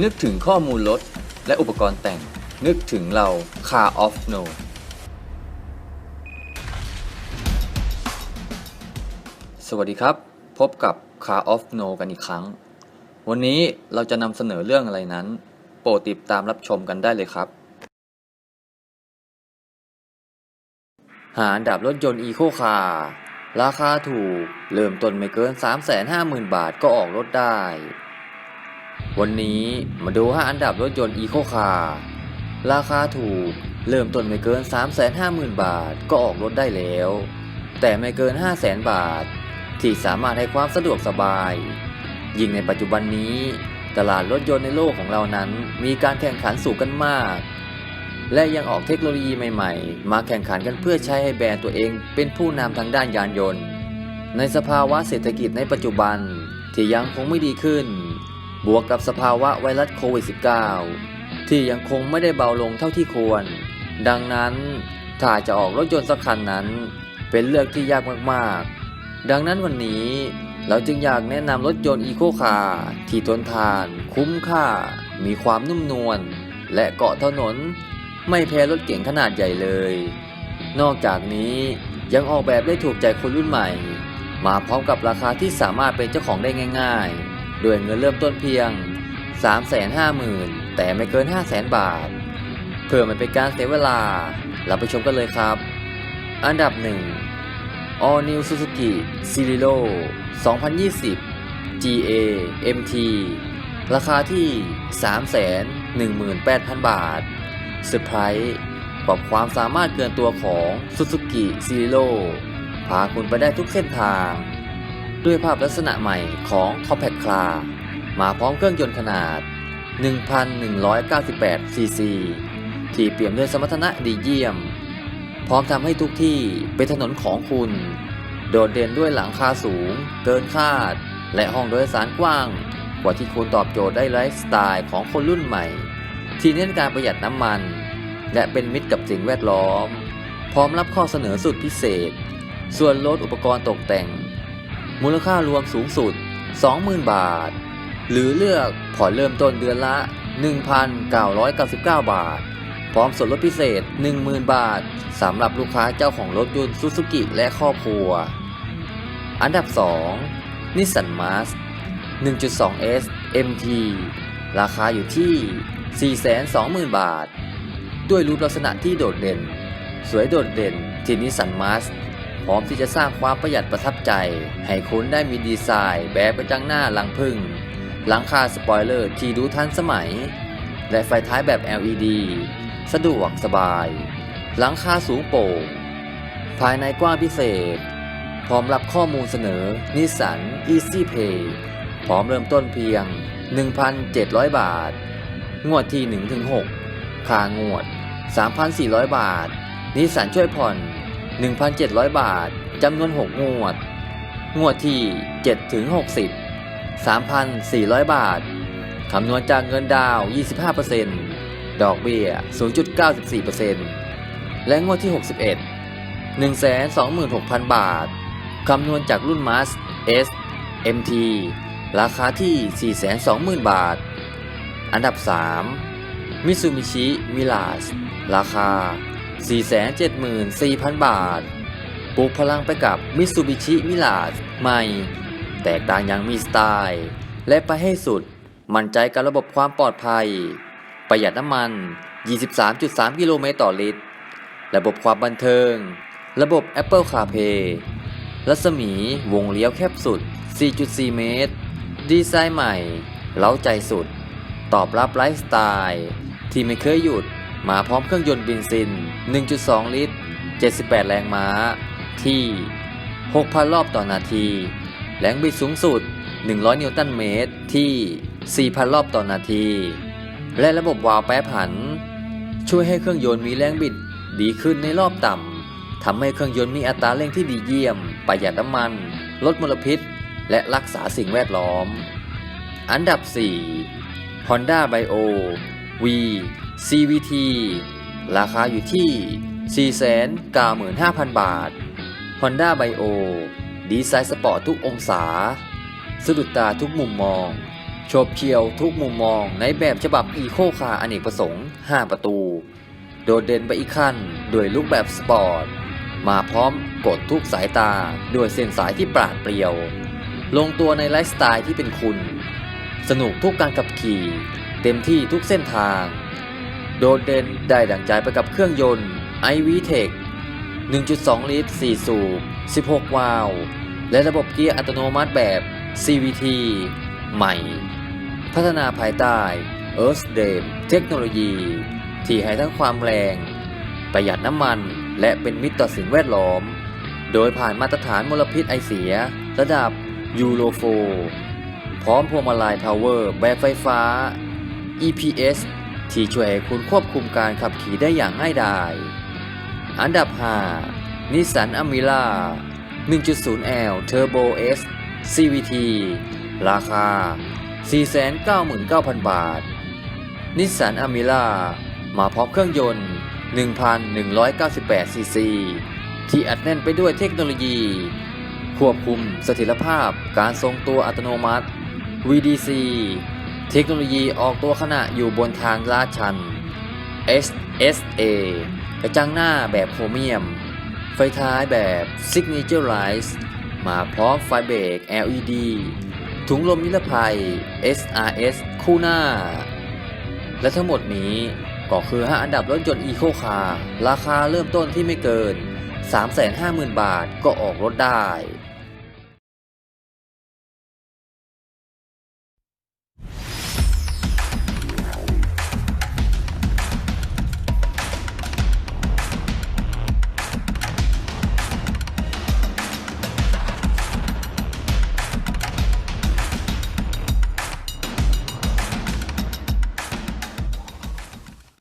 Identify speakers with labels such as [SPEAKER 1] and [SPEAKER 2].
[SPEAKER 1] นึกถึงข้อมูลรถและอุปกรณ์แต่ง นึกถึงเรา Car of No สวัสดีครับ พบกับ Car of No กันอีกครั้ง วันนี้เราจะนำเสนอเรื่องอะไรนั้น โปรดติดตามรับชมกันได้เลยครับ หาดับรถยนต์อีโคคาร์ราคาถูก เริ่มต้นไม่เกิน 350,000 บาทก็ออกรถได้ วันนี้มาดู 5 อันดับรถยนต์อีโคคาร์ราคาถูก เริ่มต้นไม่เกิน 350,000 บาทก็ออกรถได้แล้ว แต่ไม่เกิน 500,000 บาท ที่สามารถให้ความสะดวกสบาย ยิ่งในปัจจุบันนี้ ตลาดรถยนต์ในโลกของเรานั้นมีการแข่งขันสูงกันมาก และยังออกเทคโนโลยีใหม่ ๆ มาแข่งขันกันเพื่อใช้ให้แบรนด์ตัวเองเป็นผู้นำทางด้านยานยนต์ ในสภาวะเศรษฐกิจในปัจจุบันที่ยังคงไม่ดีขึ้น บวกกับสภาวะไวรัสโควิด -19 ที่ยังคงไม่ได้เบาลงเท่าที่ควร ดังนั้นถ้าจะออกรถยนต์สักคันนั้น เป็นเลือกที่ยากมากๆ ดังนั้นวันนี้เราจึงอยากแนะนำรถยนต์อีโคคาร์ที่ทนทาน คุ้มค่า มีความนุ่มนวลและเกาะถนน ไม่แพ้รถเก๋งขนาดใหญ่เลย นอกจากนี้ยังออกแบบได้ถูกใจคนรุ่นใหม่ มาพร้อมกับราคาที่สามารถเป็นเจ้าของได้ง่าย ๆ ด้วยเงินเริ่มต้นเพียง 350,000 แต่ไม่เกิน 500,000 บาท เพื่อไม่เป็นการเสียเวลา เราไปชมกันเลยครับ อันดับ 1 All New Suzuki c i r i l o 2020 GA MT ราคาที่ 318,000 บาทเซอร์ไพรส์กับความสามารถเกินตัวของ Suzuki c i r i l o พาคุณไปได้ทุกเส้นทาง ด้วยภาพลักษณะใหม่ของ Compact Car มาพร้อมเครื่องยนต์ขนาด 1,198 ซีซี ที่เปี่ยมด้วยสมรรถนะดีเยี่ยม พร้อมทำให้ทุกที่เป็นถนนของคุณ โดดเด่นด้วยหลังคาสูง เกินคาด และห้องโดยสารกว้าง กว่าที่คุณตอบโจทย์ได้ไลฟ์สไตล์ของคนรุ่นใหม่ ที่เน้นการประหยัดน้ำมัน และเป็นมิตรกับสิ่งแวดล้อม พร้อมรับข้อเสนอสุดพิเศษ ส่วนลดอุปกรณ์ตกแต่ง มูลค่ารวมสูงสุด 20,000 บาท หรือเลือกผ่อนเริ่มต้นเดือนละ 1,999 บาท พร้อมส่วนลดพิเศษ 10,000 บาทสำหรับลูกค้าเจ้าของรถยนต์ซูซูกิและครอบครัว อันดับ2นิสสันมาส 1.2S MT ราคาอยู่ที่ 420,000บาท ด้วยรูปลักษณะที่โดดเด่น สวยโดดเด่นที่นิสสันมาส พร้อมที่จะสร้างความประหยัดประทับใจ ให้คุณได้มีดีไซน์แบบประจังหน้าหลังพึ่ง หลังคาสปอยเลอร์ที่ดูทันสมัย และไฟท้ายแบบ LED สะดวกสบาย หลังคาสูงโปร่ง ภายในกว้างพิเศษ พร้อมรับข้อมูลเสนอนิสสัน Easy Pay พร้อมเริ่มต้นเพียง 1,700 บาท งวดที่ 1-6ค่างวด 3,400 บาท นิสสันช่วยผ่อน 1,700 บาท จำนวน 6 งวด งวดที่ 7 ถึง 60 3,400 บาท คำนวณจากเงินดาว 25%ดอกเบี้ย 0.94%และงวดที่ 61 126,000 บาท คำนวณจากรุ่น Mass MT ราคาที่ 420,000 บาท อันดับ 3 มิ t ซูมิชิมิลาส ราคา 474,000 บาทปลูกพลังไปกับมิ t ซูบิชิมิลาสใหม่ แตกต่างอย่างมีสไตล์ และไปให้สุด มั่นใจกับระบบความปลอดภัย ประหยัดน้ำมัน 23.3 กิโลเมตรต่อลิตร ระบบความบันเทิง ระบบ Apple CarPlay รัศมีวงเลี้ยวแคบสุด 4.4 เมตร ดีไซน์ใหม่ เล้าใจสุด ตอบรับไลฟ์สไตล์ ที่ไม่เคยหยุด มาพร้อมเครื่องยนต์เบนซิน 1.2 ลิตร 78 แรงม้า ที่ 6,000 รอบต่อนาที แรงบิดสูงสุด 100 นิวตันเมตร ที่ 4,000 รอบต่อนาที และระบบวาล์วแปรผัน ช่วยให้เครื่องยนต์มีแรงบิดดีขึ้นในรอบต่ำ ทำให้เครื่องยนต์มีอัตราเร่งที่ดีเยี่ยม ประหยัดน้ำมัน ลดมลพิษ และรักษาสิ่งแวดล้อม อันดับ 4 Honda Bio V CVT ราคาอยู่ที่ 495,000 บาท Honda Bio ดีไซน์สปอร์ตทุกองศาสะดุดตาทุกมุมมองโฉบเฉี่ยวทุกมุมมองในแบบฉบับอีโคคาร์อเนกประสงค์ 5 ประตู โดดเด่นไปอีกขั้นด้วยลุคแบบสปอร์ต มาพร้อมกดทุกสายตาด้วยเส้นสายที่ปราดเปรียว ลงตัวในไลฟ์สไตล์ที่เป็นคุณ สนุกทุกการขับขี่ เต็มที่ทุกเส้นทาง โดดเด่นได้ดั่งใจไปกับเครื่องยนต์ iV Tech 1.2 ลิตร 4 สูบ 16 วาล์วและระบบเกียร์อัตโนมัติแบบ CVT ใหม่ พัฒนาภายใต้ Earth d a m เทคโนโลยี ที่ให้ทั้งความแรง ประหยัดน้ำมันและเป็นมิตรต่อสิ่งแวดล้อม โดยผ่านมาตรฐานมลพิษไอเสีย ระดับยูโรโฟพร้อมพวงมาลัยพาวเวอร์แบบไฟฟ้า EPS ที่ช่วยให้คุณควบคุมการขับขี่ได้อย่างง่ายดาย อันดับ5นิสสันอ m มิล่า 1.0L Turbo S CVT ราคา 499,000 บาทนิสสันอ m มิล่ามาพร้อมเครื่องยนต์ 1,198 ซีซี ที่อัดแน่นไปด้วยเทคโนโลยี ควบคุมเสถียรภาพการทรงตัวอัตโนมัติ VDC เทคโนโลยีออกตัวขณะอยู่บนทางลาดชัน SSA กระจังหน้าแบบโครเมียม ไฟท้ายแบบ Signature Lights มาพร้อมไฟเบรก LED ถุงลมนิรภัย SRS คู่หน้า และทั้งหมดนี้ก็คือ 5 อันดับรถยนต์ Eco Car ราคาเริ่มต้นที่ไม่เกิน 350,000 บาทก็ออกรถได้